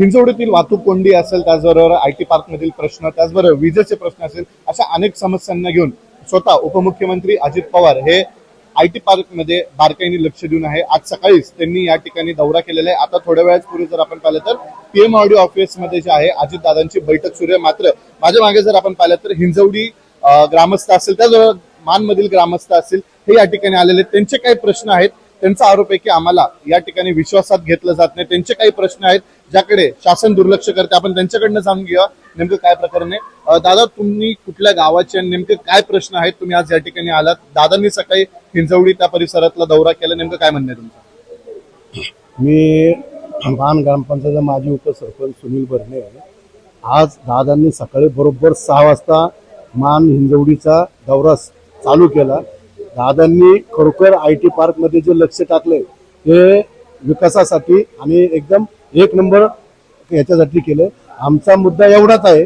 हिंजवडीतील वाहतूक कोंडी असेल त्याचबरोबर आय टी पार्कमधील प्रश्न त्याचबरोबर विजेचे प्रश्न असेल अशा अनेक समस्यांना घेऊन स्वतः उपमुख्यमंत्री अजित पवार हे आय टी पार्कमध्ये बारकाईने लक्ष देऊन आहे. आज सकाळीच त्यांनी या ठिकाणी दौरा केलेला आहे. आता थोड्या वेळापूर्वी जर आपण पाहिलं तर पीएम ऑडिओ ऑफिसमध्ये जे आहे अजितदादांची बैठक सुरू आहे. मात्र माझ्या मागे जर आपण पाहिलं तर हिंजवडी ग्रामस्थ असेल त्याचबरोबर मानमधील ग्रामस्थ असतील हे या ठिकाणी आलेले आहेत. त्यांचे काही प्रश्न आहेत. त्यांचा आरोप आहे की आम्हाला या ठिकाणी विश्वासात घेतलं जात नाही. त्यांचे काही प्रश्न आहेत. ज्याकडे शासन दुर्लक्ष करते आपण त्यांच्याकडनं जाणून घेऊया नेमकं काय प्रकरण आहे. दादा तुम्ही कुठल्या गावाचे आणि नेमके काय प्रश्न आहेत? तुम्ही आज या ठिकाणी आलात. दादांनी सकाळी हिंजवडी त्या परिसरातला दौरा केला. नेमकं काय म्हणणं आहे तुमचं? मी मान ग्रामपंचायतचा माजी उपसरपंच सुनील बर्णे आज दादांनी सकाळी बरोबर सहा वाजता मान हिंजवडीचा दौरा चालू केला. दादांनी खरोखर आय टी पार्कमध्ये जे लक्ष टाकले ते विकासासाठी आणि एकदम एक नंबर याच्यासाठी केलं आमचा मुद्दा एवढाच आहे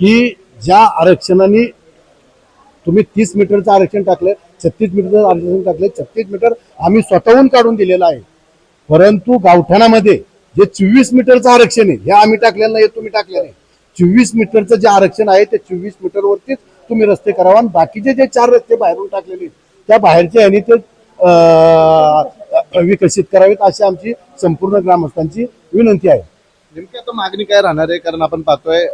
की ज्या आरक्षणाने तुम्ही तीस मीटरचं आरक्षण टाकलं छत्तीस मीटरचं आरक्षण टाकलं छत्तीस मीटर आम्ही स्वतःहून काढून दिलेलं आहे. परंतु गावठाणामध्ये जे चोवीस मीटरचं आरक्षण आहे हे आम्ही टाकलेलं नाही तुम्ही टाकले नाही. चोवीस मीटरचं जे आरक्षण आहे ते चोवीस मीटरवरतीच तुम्ही रस्ते करावा आणि बाकीचे जे चार रस्ते बाहेरून टाकलेले आहेत, त्या बाहेरच्या ह्यानी ते विकसित करावेत अशी आमची संपूर्ण ग्रामस्थांची विनंती आहे. नेमकी आता मागणी काय राहणार आहे? कारण आपण पाहतोय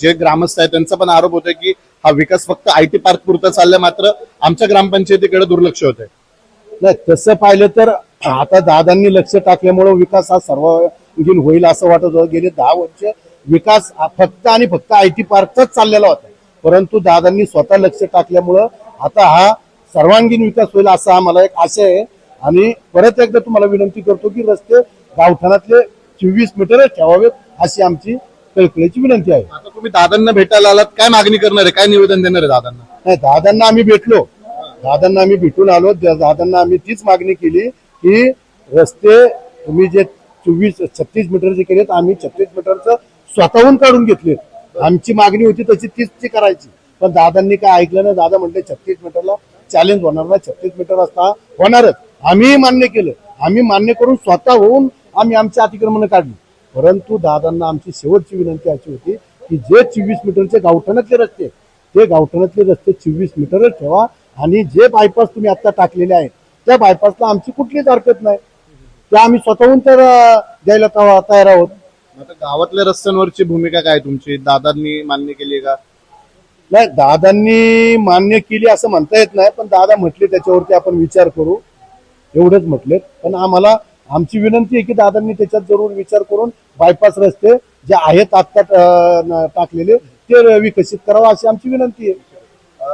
जे ग्रामस्थ आहेत त्यांचा पण आरोप होतोय की हा विकास फक्त आय टी पार्क पुरता चाललाय मात्र आमच्या ग्रामपंचायतीकडे दुर्लक्ष होत आहे नाही तसं पाहिलं तर आता दादांनी लक्ष टाकल्यामुळं विकास हा सर्वांगीण होईल असं वाटत होतं. गेले दहा वर्ष विकास हा फक्त आणि फक्त आय टी पार्कचाच चाललेला होता. परंतु दादांनी स्वतः लक्ष टाकल्यामुळं आता हा सर्वांगीण विकास होईल असा आम्हाला एक आशय आहे. आणि परत एकदा तुम्हाला विनंती करतो की रस्ते गावठाणातले चोवीस मीटरच ठेवावेत अशी आमची कळकळीची विनंती आहे. आता तुम्ही दादांना भेटायला आलात काय मागणी करणार आहे? काय निवेदन देणार आहे दादांना? नाही दादांना आम्ही भेटलो. दादांना आम्ही भेटून आलो. दादांना आम्ही तीच मागणी केली की रस्ते तुम्ही जे चोवीस छत्तीस मीटरचे केलेत आम्ही छत्तीस मीटरचं स्वतःहून काढून घेतले. आमची मागणी होती तशी तीच ती करायची. पण दादांनी काय ऐकलं ना दादा म्हणले छत्तीस मीटरला चॅलेंज होणार ना छत्तीस मीटर असता होणारच. आम्ही मान्य केलं. आम्ही मान्य करून स्वतः होऊन आम्ही आमची अतिक्रमण काढली. परंतु दादांना आमची शेवटची विनंती अशी होती की जे चोवीस मीटरचे गावठाणातले रस्ते ते गावठाणातले रस्ते चोवीस मीटरच ठेवा आणि जे बायपास तुम्ही आता टाकलेले आहेत त्या बायपासला आमची कुठलीच हरकत नाही. त्या आम्ही स्वतःहून तर द्यायला तयार आहोत. आता गावातल्या रस्त्यांवरची भूमिका काय तुमची? दादांनी मान्य केली आहे का? नाही दादांनी मान्य केली असं म्हणता येत नाही पण दादा म्हटले त्याच्यावरती आपण विचार करू. एवढंच म्हटले पण आम्हाला आमची विनंती आहे की दादांनी त्याच्यात जरूर विचार करून बायपास रस्ते जे आहेत आत्ता टाकलेले ते विकसित करावं अशी आमची विनंती आहे.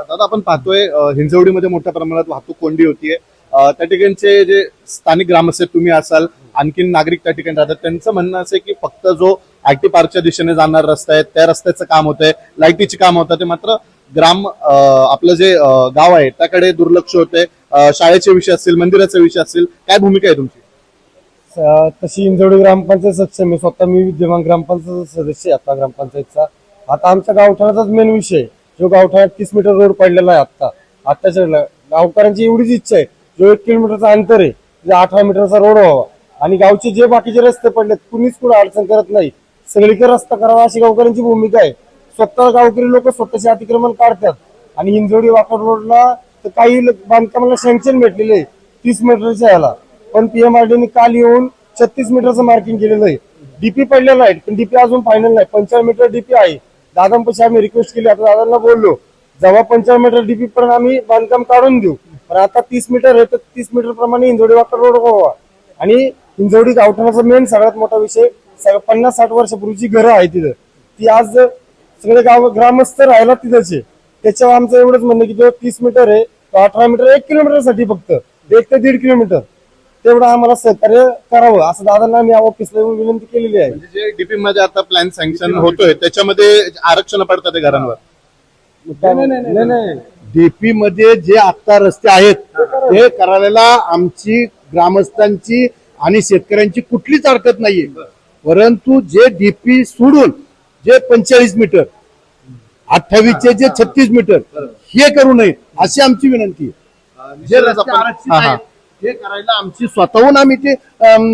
दादा आपण पाहतोय हिंजवडीमध्ये मोठ्या प्रमाणात वाहतूक कोंडी होतीये त्या ठिकाणचे जे स्थानिक ग्रामस्थ तुम्ही असाल आणखीन नागरिक त्या ठिकाणी राहतात. त्यांचं म्हणणं असं की फक्त जो आय टी पार्कच्या दिशेने जाणार रस्ता आहे त्या रस्त्याचं काम होतंय लाईटीचे काम होतं ते मात्र ग्राम आपलं जे गाव आहे त्याकडे दुर्लक्ष होते शाळेचे विषय असतील मंदिराचे विषय असतील काय भूमिका आहे तुमची? तशी इंजोडी ग्रामपंचायत सक्षम आहे. स्वतः मी विद्यमान ग्रामपंचायत सदस्य आहे आता ग्रामपंचायतचा. आता आमच्या गावठाणाचाच मेन विषय आहे. जो गावठाणात तीस मीटर रोड पडलेला आहे आता आत्ताच्या गावकऱ्यांची एवढीच इच्छा आहे. जो एक किलोमीटरचा अंतर आहे म्हणजे अठरा मीटरचा रोड व्हावा. आणि गावचे जे बाकीचे रस्ते पडलेत कुणीच कुणी अडचण करत नाही. सगळीकडे रस्ता करावा अशी गावकऱ्यांची भूमिका आहे. स्वतः गावकरी लोक स्वतःचे अतिक्रमण काढतात. आणि हिंजोडी वाकड रोडला तर काही बांधकामाला सँक्शन भेटलेले आहे. तीस मीटरच्या याला पण पीएमआरडीने काल येऊन छत्तीस मीटरचं मार्किंग केलेलं आहे. डीपी पडलेलं आहे पण डीपी अजून फायनल नाही. पंचावन्न मीटर डीपी आहे. दादांपाशी आम्ही रिक्वेस्ट केली. आता दादांना बोललो जेव्हा पंचावन्न मीटर डीपी पर्यंत आम्ही बांधकाम काढून देऊ. पण आता तीस मीटर आहे तर तीस मीटर प्रमाणे हिंजवडी वाकर रोड व्हावा. आणि हिंजवडी गावठाणाचा मेन सगळ्यात मोठा विषय सगळं पन्नास साठ वर्षापूर्वीची घरं आहे तिथं. ती आज सगळे गाव ग्रामस्थ राहिला तिथंचे. त्याच्यावर आमचं एवढंच म्हणणं की जो तीस मीटर आहे तो अठरा मीटर एक किलोमीटरसाठी फक्त. एक ते दीड किलोमीटर. तेवढं आम्हाला सहकार्य करावं. असं दादांना मी ऑफिसला येऊन विनंती केलेली आहे. म्हणजे जे डीपी मध्ये आता प्लॅन सँक्शन होतोय त्याच्यामध्ये आरक्षण पडतात ते घरांवर? नाही नाही नाही डीपी मध्ये जे आता रस्ते आहेत ते करायला आमची ग्रामस्थांची आणि शेतकऱ्यांची कुठलीच हरकत नाहीये. परंतु जे डीपी सोडून जे पंचेचाळीस मीटर अठ्ठावीसचे जे छत्तीस मीटर हे करू नयेत अशी आमची विनंती आहे. जे रस्ते आरक्षित हे करायला आमची स्वतःहून आम्ही ते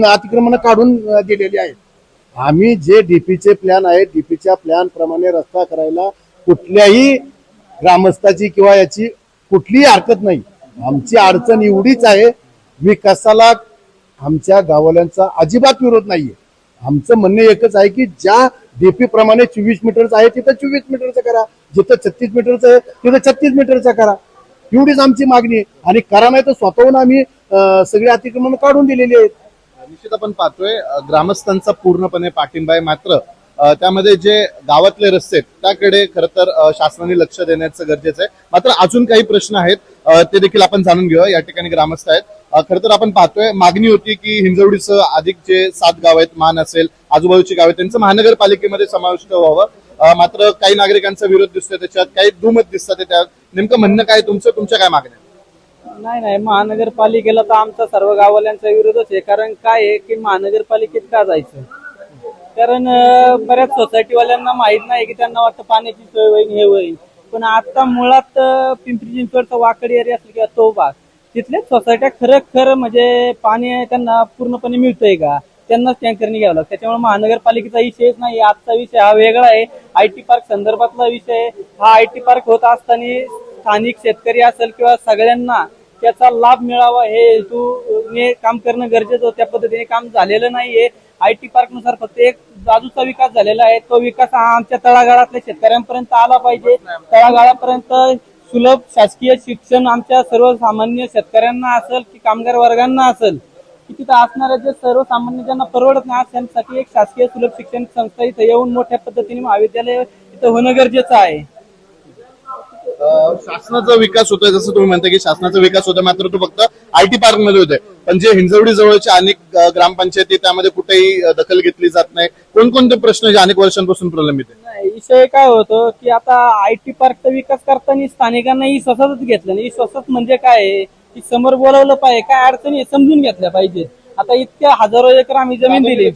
अतिक्रमण काढून दिलेली आहेत. आम्ही जे डीपीचे प्लॅन आहे डीपीच्या प्लॅन प्रमाणे रस्ता करायला कुठल्याही ग्रामस्थाची किंवा याची कुठलीही हरकत नाही. आमची अडचण एवढीच आहे विकासाला आमच्या गाववाल्यांचा अजिबात विरोध नाहीये. आमचं म्हणणं एकच आहे की ज्या डीपी प्रमाणे चोवीस मीटरचं आहे तिथं चोवीस मीटरचं करा. जिथं छत्तीस मीटरचं आहे तिथं छत्तीस मीटरचं करा. एवढीच आमची मागणी आहे. आणि करा नाही तर स्वतःहून आम्ही सगळी अतिक्रमण काढून दिलेली आहेत. निश्चित आपण पाहतोय ग्रामस्थांचा पूर्णपणे पाठिंबा आहे मात्र त्यामध्ये जे गावातले रस्ते आहेत त्याकडे खरं तर शासनाने लक्ष देण्याचं गरजेचं आहे. मात्र अजून काही प्रश्न आहेत ते देखील आपण जाणून घेऊया. या ठिकाणी ग्रामस्थ आहेत. खर तर आपण पाहतोय मागणी होती की हिंजवडीचं अधिक जे सात गाव आहेत मान असेल आजूबाजूची गाव आहेत त्यांचं महानगरपालिकेमध्ये समाविष्ट व्हावं. मात्र काही नागरिकांचा विरोध दिसतोय त्याच्यात काही दुमत दिसतात त्यात नेमकं म्हणणं काय तुमचं तुमच्या काय मागण्या नाही नाही महानगरपालिकेला तर आमचा सर्व गाववाल्यांचा विरोधच आहे. कारण काय आहे की महानगरपालिकेत का जायचं? कारण बऱ्याच सोसायटीवाल्यांना माहीत नाही की त्यांना वाटतं पाण्याची सोय होईल हे होईल. पण आता मुळात पिंपरी चिंचवडचा वाकडी एरिया असेल किंवा तो भाग तिथल्याच सोसायट्या खरं खरं म्हणजे पाणी त्यांना पूर्णपणे मिळतंय का? त्यांनाच टँकरने घ्यावं लागतं. त्याच्यामुळे महानगरपालिकेचा विषयच नाही. आजचा विषय हा वेगळा आहे. आय टी पार्क संदर्भातला विषय हा आय टी पार्क होत असताना स्थानिक शेतकरी असेल किंवा सगळ्यांना त्याचा लाभ मिळावा हे हेतूने काम करणं गरजेचं होतं त्या पद्धतीने काम झालेलं नाहीये. आय टी पार्कनुसार फक्त एक बाजूचा विकास झालेला आहे. तो विकास हा आमच्या तळागाळातल्या शेतकऱ्यांपर्यंत आला पाहिजे. तळागाळापर्यंत सुलभ शासकीय शिक्षण आमच्या सर्वसामान्य शेतकऱ्यांना असेल की कामगार वर्गांना असेल. की तिथं असणाऱ्या जे सर्वसामान्य ज्यांना परवडत नाही त्यांच्यासाठी एक शासकीय सुलभ शिक्षण संस्था इथं येऊन मोठ्या पद्धतीने महाविद्यालय इथं होणं गरजेचं आहे. शासनाचा विकास होतोय जसं तुम्ही म्हणता की शासनाचा विकास होतोय मात्र तो फक्त आय टी पार्कमध्ये होतोय. पण जे हिंजवडी जवळच्या अनेक ग्रामपंचायती त्यामध्ये कुठेही दखल घेतली जात नाही. कोणकोणते प्रश्न जे अनेक वर्षांपासून प्रलंबित आहे विषय काय होतो की आता आय टी पार्कचा विकास करताना स्थानिकांना ही स्वतःच घेतलं नाही. स्वतःच म्हणजे काय आहे? की समोर बोलवलं पाहिजे काय अडचणी समजून घेतल्या पाहिजेत. आता इतक्या हजारो एकर आम्ही जमीन दिली?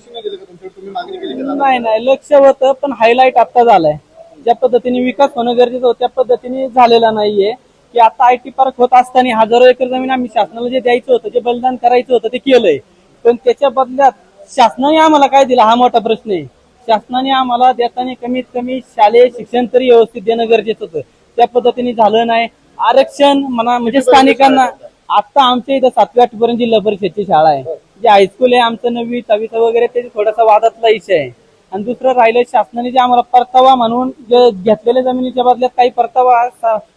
नाही नाही लक्ष होतं पण हायलाईट आता झालाय. ज्या पद्धतीने विकास होणं गरजेचं होतं त्या पद्धतीने झालेला नाहीये. की आता आय टी पार्क होत असताना हजारो एकर जमीन आम्ही शासनाला जे द्यायचं होतं जे बलिदान करायचं होतं ते केलंय. पण त्याच्या बदल्यात शासनाने आम्हाला काय दिलं? हा मोठा प्रश्न आहे. शासनाने आम्हाला देताना कमीत कमी शालेय शिक्षण तरी व्यवस्थित देणं गरजेचं होतं. त्या पद्धतीने झालं नाही. आरक्षण म्हणा म्हणजे स्थानिकांना आता आमच्या इथं सातव्या आठवी पर्यंत जिल्हा परिषदची शाळा आहे. जे हायस्कूल आहे आमचं नववी दहावीचं वगैरे ते थोडासा वादातला विषय आहे. आणि दुसरं राहिलं शासनाने जे आम्हाला परतावा म्हणून जे घेतलेल्या जमिनीच्या बदल्यात काही परतावा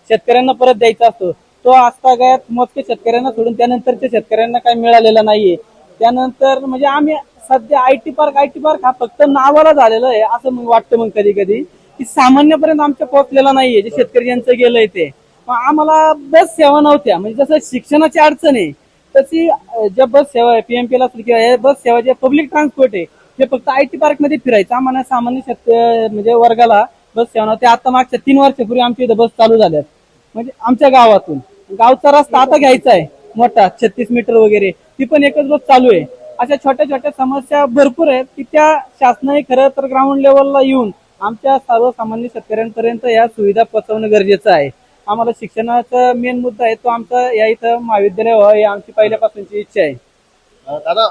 शेतकऱ्यांना परत द्यायचा असतो तो आजतागायत मोजके शेतकऱ्यांना सोडून त्यानंतरच्या शेतकऱ्यांना काही मिळालेला नाहीये. त्यानंतर म्हणजे आम्ही सध्या I T park I T park हा फक्त नावाला झालेला आहे असं मग वाटतं मग कधी कधी की सामान्यपर्यंत आमच्या पोहोचलेला नाहीये जे शेतकरी यांचं गेलंय ते. मग आम्हाला बस सेवा नव्हत्या म्हणजे जसं शिक्षणाची अडचण आहे तशी ज्या बस सेवा आहे पीएमपीला असेल किंवा हे बस सेवा जे पब्लिक ट्रान्सपोर्ट आहे हे फक्त आय टी पार्कमध्ये फिरायचं. आम्हाला सामान्य शेत म्हणजे वर्गाला बस सेवा ते आता मागच्या तीन वर्षापूर्वी आमच्या इथं बस चालू झाल्यात. म्हणजे आमच्या गावातून. गावचा रस्ता आता घ्यायचा आहे. मोठा छत्तीस मीटर वगैरे. ती पण एकच बस चालू आहे. अशा छोट्या छोट्या समस्या भरपूर आहेत की त्या शासनाने खरं तर ग्राउंड लेवलला येऊन आमच्या सर्वसामान्य शेतकऱ्यांपर्यंत या सुविधा पोहोचवणं गरजेचं आहे. आम्हाला शिक्षणाचा मेन मुद्दा आहे तो आमचा या इथं महाविद्यालय व्हावं ही आमची पहिल्यापासूनची इच्छा आहे. दादा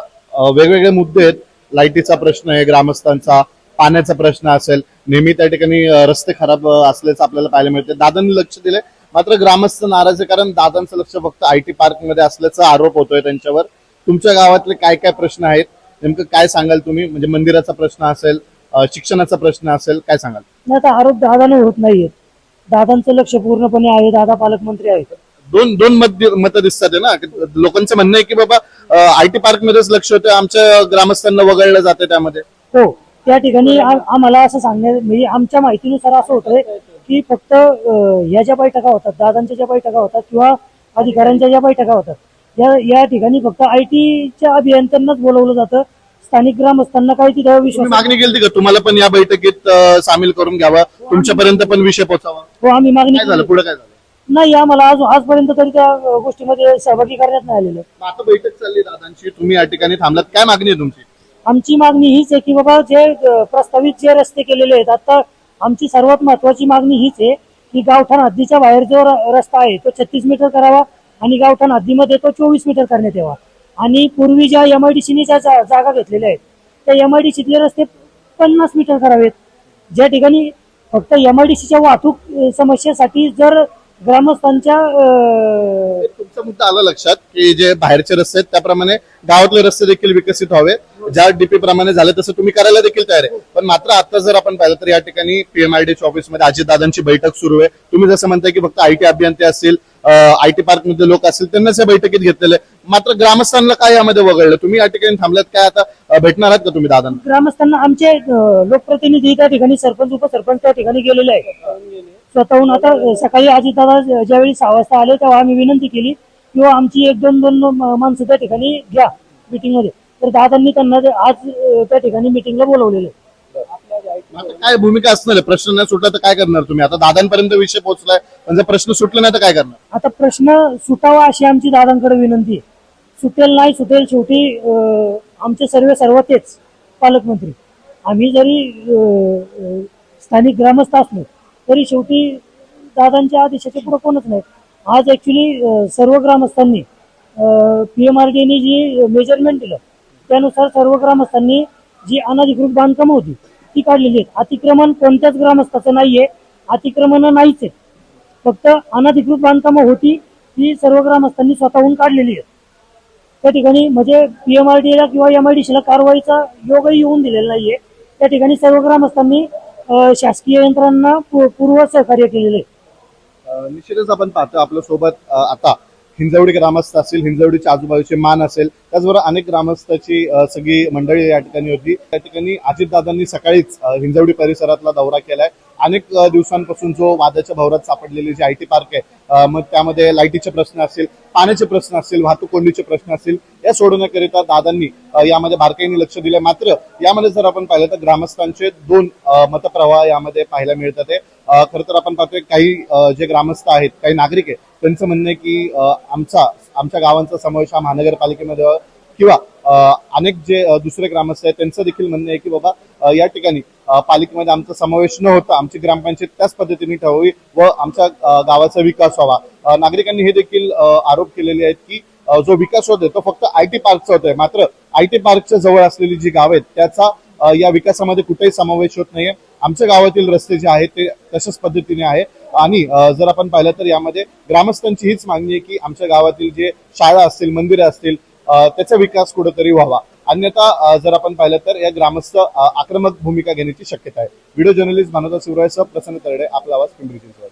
वेगवेगळे मुद्दे आहेत. लाईटीचा प्रश्न आहे ग्रामस्थांचा पाण्याचा प्रश्न असेल नेहमी त्या ठिकाणी रस्ते खराब असल्याचं आपल्याला पाहायला मिळते. दादांनी लक्ष दिले मात्र ग्रामस्थ नाराज आहे कारण दादांचं लक्ष फक्त आय टी पार्कमध्ये असल्याचा आरोप होतोय त्यांच्यावर. तुमच्या गावातले काय काय प्रश्न आहेत? नेमकं काय सांगाल तुम्ही? म्हणजे मंदिराचा प्रश्न असेल शिक्षणाचा प्रश्न असेल काय सांगाल? नाही आता आरोप दादाने होत नाहीये. दादांचं लक्ष पूर्णपणे आहे दादा पालकमंत्री आहेत. दोन दोन मत मतं दिसतात ना? लोकांचं म्हणणं आहे की बाबा आय टी पार्क मध्येच लक्ष होतं आमच्या ग्रामस्थांना वगळलं जाते त्यामध्ये. हो त्या ठिकाणी आम्हाला असं सांगण्यात म्हणजे आमच्या माहितीनुसार असं होतंय की फक्त ह्या ज्या बैठका होतात दादांच्या ज्या बैठका होतात किंवा अधिकाऱ्यांच्या ज्या बैठका होतात या या ठिकाणी फक्त आय टीच्या अभियंत्यांनाच बोलवलं जातं. स्थानिक ग्रामस्थांना काही तिथं विश्वास मागणी केली का? तुम्हाला पण या बैठकीत सामील करून घ्यावा. तुमच्यापर्यंत पण विषय पोहोचावा हो आम्ही मागणी झालं? पुढे काय झालं? नाही आम्हाला आज आजपर्यंत तरी त्या गोष्टीमध्ये सहभागी करण्यात नाही आलेलं. आता बैठक चालली दादांची तुम्ही या ठिकाणी थांबलात. काय मागणी आहे तुमची? आमची मागणी हीच आहे की बाबा जे प्रस्तावित जे रस्ते केलेले आहेत आता आमची सर्वात महत्वाची मागणी हीच आहे की गावठाण हद्दीच्या बाहेर जो रस्ता आहे तो छत्तीस मीटर करावा आणि गावठाण हद्दीमध्ये तो चोवीस मीटर करण्यात यावा. आणि पूर्वी ज्या एम आय डी सीने ज्या जा- जागा घेतलेल्या आहेत त्या एमआयडीसीतले रस्ते पन्नास मीटर करावेत. ज्या ठिकाणी फक्त एमआयडीसीच्या वाहतूक अं, समस्येसाठी जर ग्रामस्थांच्या तुमचा मुद्दा आला लक्षात की जे बाहेरचे रस्ते आहेत त्याप्रमाणे गावातले रस्ते देखील विकसित व्हावे. ज्या डीपी प्रमाणे झाले तसं तुम्ही करायला देखील तयार आहे. पण मात्र आता जर आपण पाहिलं तर या ठिकाणी पीएमआयडीच्या ऑफिसमध्ये अजितदादांची बैठक सुरू आहे. तुम्ही जसं म्हणताय की फक्त आयटी अभियंते असतील आयटी पार्कमध्ये लोक असतील त्यांनाच या बैठकीत घेतलेलं मात्र ग्रामस्थांना काय यामध्ये वगळलं? तुम्ही या ठिकाणी थांबल्यात काय आता? भेटणार आहात का तुम्ही दादांना? ग्रामस्थांना आमचे लोकप्रतिनिधी त्या ठिकाणी सरपंच उपसरपंच त्या ठिकाणी गेलेले आहेत. स्वतःहून आता सकाळी अजितदादा ज्यावेळी सहा वाजता आले तेव्हा आम्ही विनंती केली किंवा आमची एक दोन दोन माणसं त्या ठिकाणी घ्या मीटिंगमध्ये तर दादांनी त्यांना आज त्या ठिकाणी मिटिंगला बोलवलेले आता काय भूमिका असणार आहे? प्रश्न नाही सुटला तर काय करणार तुम्ही? आता दादांपर्यंत विषय पोहोचलाय पण जर प्रश्न सुटले नाही तर काय करणार? आता प्रश्न सुटावा अशी आमची दादांकडे विनंती आहे. सुटेल नाही सुटेल शेवटी अं, आमचे सर्व सर्व तेच पालकमंत्री. आम्ही जरी अं, अं, स्थानिक ग्रामस्थ असलो तरी शेवटी दादांच्या आदेशाच्या पुढे कोणच नाही आज ऍक्च्युली सर्व ग्रामस्थांनी पी एम आर डीने जी मेजरमेंट दिलं त्यानुसार सर्व ग्रामस्थांनी जी अनधिकृत बांधकामं होती ती काढलेली आहेत. अतिक्रमण कोणत्याच ग्रामस्थाचं नाहीये अतिक्रमण नाहीच आहे फक्त अनधिकृत बांधकामं होती ती सर्व ग्रामस्थांनी स्वतःहून काढलेली आहेत. त्या ठिकाणी म्हणजे पीएमआरडीला किंवा एमआयडीसीला कारवाईचा योगही येऊन दिलेला नाहीये. त्या ठिकाणी सर्व ग्रामस्थांनी शासकीय यंत्रणांना पूर्व सहकार्य केलेले आहे. निश्चितच आपण पाहतो आपल्यासोबत आता हिंजवडी ग्रामस्थ असतील हिंजवडीच्या आजूबाजूचे मान असेल त्याचबरोबर अनेक ग्रामस्थाची सगळी मंडळी या ठिकाणी होती. त्या ठिकाणी अजितदादांनी सकाळीच हिंजवडी परिसरातला दौरा केलाय. अनेक दिवसांपासून जो वादाच्या भवरात सापडलेली जी आय टी पार्क आहे मग त्यामध्ये लाईटीचे प्रश्न असतील पाण्याचे प्रश्न असतील वाहतूक कोंडीचे प्रश्न असतील या सोडवण्याकरिता दादांनी यामध्ये बारकाईने लक्ष दिले मात्र यामध्ये जर आपण पाहिलं तर ग्रामस्थांचे दोन मतप्रवाह यामध्ये पाहायला मिळतात आहे खरं तर आपण पाहतोय काही जे ग्रामस्थ आहेत काही नागरिक आहेत त्यांचं म्हणणं आहे की आमचा आमच्या गावांचा समावेश हा महानगरपालिकेमध्ये किंवा अनेक जे दुसरे ग्रामस्थ आहेत त्यांचं देखील म्हणणं आहे की बाबा या ठिकाणी पालिकेमध्ये आमचा समावेश न होता आमची ग्रामपंचायत त्याच पद्धतीने ठेवावी व आमच्या गावाचा विकास व्हावा. नागरिकांनी हे देखील आरोप केलेले आहेत की जो विकास होतोय तो फक्त आय टी पार्कचा होतोय मात्र आय टी पार्कच्या जवळ असलेली जी गाव आहेत त्याचा या विकासामध्ये कुठेही समावेश होत नाहीये. आमच्या गावातील रस्ते जे आहेत ते तशाच पद्धतीने आहे. आणि जर आपण पाहिलं तर यामध्ये ग्रामस्थांची हीच मागणी आहे की आमच्या गावातील जे शाळा असतील मंदिरं असतील त्याचा विकास कुठेतरी व्हावा. अन्यथा जर आपण पाहिलं तर या ग्रामस्थ आक्रमक भूमिका घेण्याची शक्यता आहे. व्हिडिओ जर्नलिस्ट मानवता शिवराय सह प्रसन्न तरडे आपला आवाज पिंपरी चिंचवड.